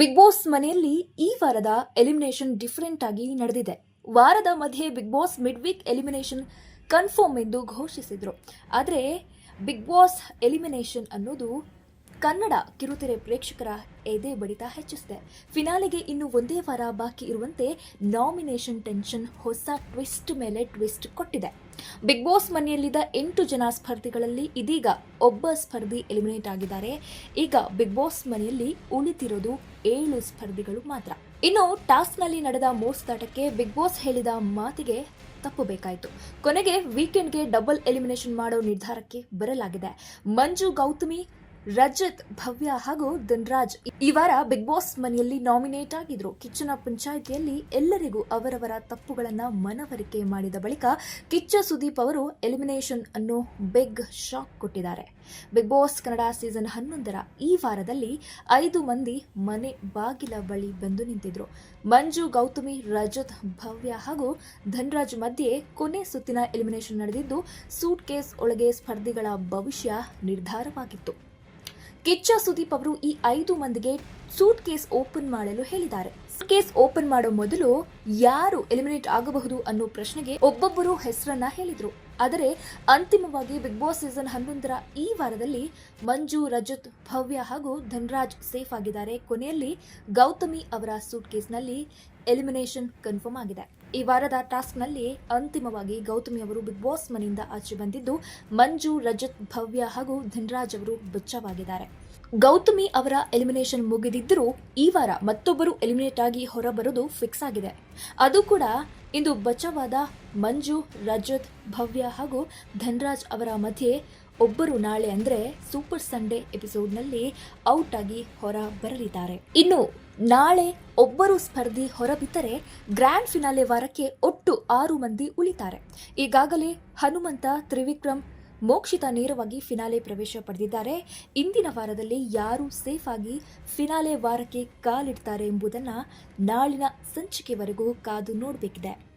Big boss ಮನೆಯಲ್ಲಿ ಈ ವಾರದ ಎಲಿಮಿನೇಷನ್ ಡಿಫರೆಂಟ್ ಆಗಿ ನಡೆದಿದೆ. ವಾರದ ಮಧ್ಯೆ Bigg Boss mid week elimination confirm ಎಂದು ಘೋಷಿಸಿದರು. ಆದರೆ ಬಿಗ್ ಬಾಸ್ ಎಲಿಮಿನೇಷನ್ ಅನ್ನೋದು ಕನ್ನಡ ಕಿರುತೆರೆ ಪ್ರೇಕ್ಷಕರ ಎದೆ ಬಡಿತ ಹೆಚ್ಚಿಸಿದೆ. ಫಿನಾಲೆಗೆ ಇನ್ನು ಒಂದೇ ವಾರ ಬಾಕಿ ಇರುವಂತೆ ನಾಮಿನೇಷನ್ ಟೆನ್ಷನ್ ಹೊಸ ಟ್ವಿಸ್ಟ್ ಮೇಲೆ ಟ್ವಿಸ್ಟ್ ಕೊಟ್ಟಿದೆ. ಬಿಗ್ ಬಾಸ್ ಮನೆಯಲ್ಲಿದ್ದ ಎಂಟು ಜನ ಸ್ಪರ್ಧಿಗಳಲ್ಲಿ ಇದೀಗ ಒಬ್ಬ ಸ್ಪರ್ಧಿ ಎಲಿಮಿನೇಟ್ ಆಗಿದ್ದಾರೆ. ಈಗ ಬಿಗ್ ಬಾಸ್ ಮನೆಯಲ್ಲಿ ಉಳಿತಿರೋದು ಏಳು ಸ್ಪರ್ಧಿಗಳು ಮಾತ್ರ. ಇನ್ನು ಟಾಸ್ಕ್ನಲ್ಲಿ ನಡೆದ ಮೋಸದಾಟಕ್ಕೆ ಬಿಗ್ ಬಾಸ್ ಹೇಳಿದ ಮಾತಿಗೆ ತಪ್ಪಬೇಕಾಯಿತು ಕೊನೆಗೆ ವೀಕೆಂಡ್ಗೆ ಡಬಲ್ ಎಲಿಮಿನೇಷನ್ ಮಾಡೋ ನಿರ್ಧಾರಕ್ಕೆ ಬರಲಾಗಿದೆ. ಮಂಜು ಗೌತಮಿ ರಜತ್, ಭವ್ಯ ಹಾಗೂ ಧನ್ರಾಜ್ ಈ ವಾರ ಬಿಗ್ ಬಾಸ್ ಮನೆಯಲ್ಲಿ ನಾಮಿನೇಟ್ ಆಗಿದ್ರು. ಕಿಚ್ಚನ ಪಂಚಾಯಿತಿಯಲ್ಲಿ ಎಲ್ಲರಿಗೂ ಅವರವರ ತಪ್ಪುಗಳನ್ನ ಮನವರಿಕೆ ಮಾಡಿದ ಬಳಿಕ ಕಿಚ್ಚ ಸುದೀಪ್ ಅವರು ಎಲಿಮಿನೇಷನ್ ಅನ್ನು ಬಿಗ್ ಶಾಕ್ ಕೊಟ್ಟಿದ್ದಾರೆ. ಬಿಗ್ ಬಾಸ್ ಕನ್ನಡ ಸೀಸನ್ ಹನ್ನೊಂದರ ಈ ವಾರದಲ್ಲಿ ಐದು ಮಂದಿ ಮನೆ ಬಾಗಿಲ ಬಳಿ ಬಂದು ನಿಂತಿದ್ರು. ಮಂಜು, ಗೌತಮಿ, ರಜತ್, ಭವ್ಯ ಹಾಗೂ ಧನ್ರಾಜ್ ಮಧ್ಯೆ ಕೊನೆ ಸುತ್ತಿನ ಎಲಿಮಿನೇಷನ್ ನಡೆದಿದ್ದು ಸೂಟ್ ಕೇಸ್ ಒಳಗೆ ಸ್ಪರ್ಧಿಗಳ ಭವಿಷ್ಯ ನಿರ್ಧಾರವಾಗಿತ್ತು. ಕಿಚ್ಚ ಸುದೀಪ್ ಅವರು ಈ ಐದು ಮಂದಿಗೆ ಸೂಟ್ ಕೇಸ್ ಓಪನ್ ಮಾಡಲು ಹೇಳಿದ್ದಾರೆ. ಕೇಸ್ ಓಪನ್ ಮಾಡೋ ಮೊದಲು ಯಾರು ಎಲಿಮಿನೇಟ್ ಆಗಬಹುದು ಅನ್ನೋ ಪ್ರಶ್ನೆಗೆ ಒಬ್ಬೊಬ್ಬರು ಹೆಸರನ್ನ ಹೇಳಿದ್ರು. ಆದರೆ ಅಂತಿಮವಾಗಿ ಬಿಗ್ ಬಾಸ್ ಸೀಸನ್ ಹನ್ನೊಂದರ ಈ ವಾರದಲ್ಲಿ ಮಂಜು, ರಜತ್, ಭವ್ಯ ಹಾಗೂ ಧನ್ರಾಜ್ ಸೇಫ್ ಆಗಿದ್ದಾರೆ. ಕೊನೆಯಲ್ಲಿ ಗೌತಮಿ ಅವರ ಸೂಟ್ ಕೇಸ್ನಲ್ಲಿ ಎಲಿಮಿನೇಷನ್ ಕನ್ಫರ್ಮ್ ಆಗಿದೆ. ಈ ವಾರದ ಟಾಸ್ಕ್ನಲ್ಲಿ ಅಂತಿಮವಾಗಿ ಗೌತಮಿ ಅವರು ಬಿಗ್ ಬಾಸ್ ಮನೆಯಿಂದ ಆಚೆ ಬಂದಿದ್ದು, ಮಂಜು, ರಜತ್, ಭವ್ಯ ಹಾಗೂ ಧನ್ರಾಜ್ ಅವರು ಬಚಾವಾಗಿದ್ದಾರೆ ಗೌತಮಿ ಅವರ ಎಲಿಮಿನೇಷನ್ ಮುಗಿದಿದ್ದರೂ ಈ ವಾರ ಮತ್ತೊಬ್ಬರು ಎಲಿಮಿನೇಟ್ ಆಗಿ ಹೊರಬರೋದು ಫಿಕ್ಸ್ ಆಗಿದೆ. ಅದು ಕೂಡ ಇಂದು ಬಚಾವಾದ ಮಂಜು, ರಜತ್, ಭವ್ಯ ಹಾಗೂ ಧನ್ರಾಜ್ ಅವರ ಮಧ್ಯೆ ಒಬ್ಬರು ನಾಳೆ ಅಂದ್ರೆ ಸೂಪರ್ ಸಂಡೇ ಎಪಿಸೋಡ್ನಲ್ಲಿ ಔಟ್ ಆಗಿ ಹೊರ ಬರಲಿದ್ದಾರೆ ಇನ್ನು ನಾಳೆ ಒಬ್ಬರು ಸ್ಪರ್ಧಿ ಹೊರಬಿದ್ದರೆ ಗ್ರ್ಯಾಂಡ್ ಫಿನಾಲೆ ವಾರಕ್ಕೆ ಒಟ್ಟು ಆರು ಮಂದಿ ಉಳಿತಾರೆ. ಈಗಾಗಲೇ ಹನುಮಂತ, ತ್ರಿವಿಕ್ರಮ್ ಮೋಕ್ಷಿತ ನೇರವಾಗಿ ಫಿನಾಲೆ ಪ್ರವೇಶ ಪಡೆದಿದ್ದಾರೆ. ಇಂದಿನ ವಾರದಲ್ಲಿ ಯಾರು ಸೇಫ್ ಆಗಿ ಫಿನಾಲೆ ವಾರಕ್ಕೆ ಕಾಲಿಡ್ತಾರೆ ಎಂಬುದನ್ನು ನಾಳಿನ ಸಂಚಿಕೆವರೆಗೂ ಕಾದು ನೋಡಬೇಕಿದೆ.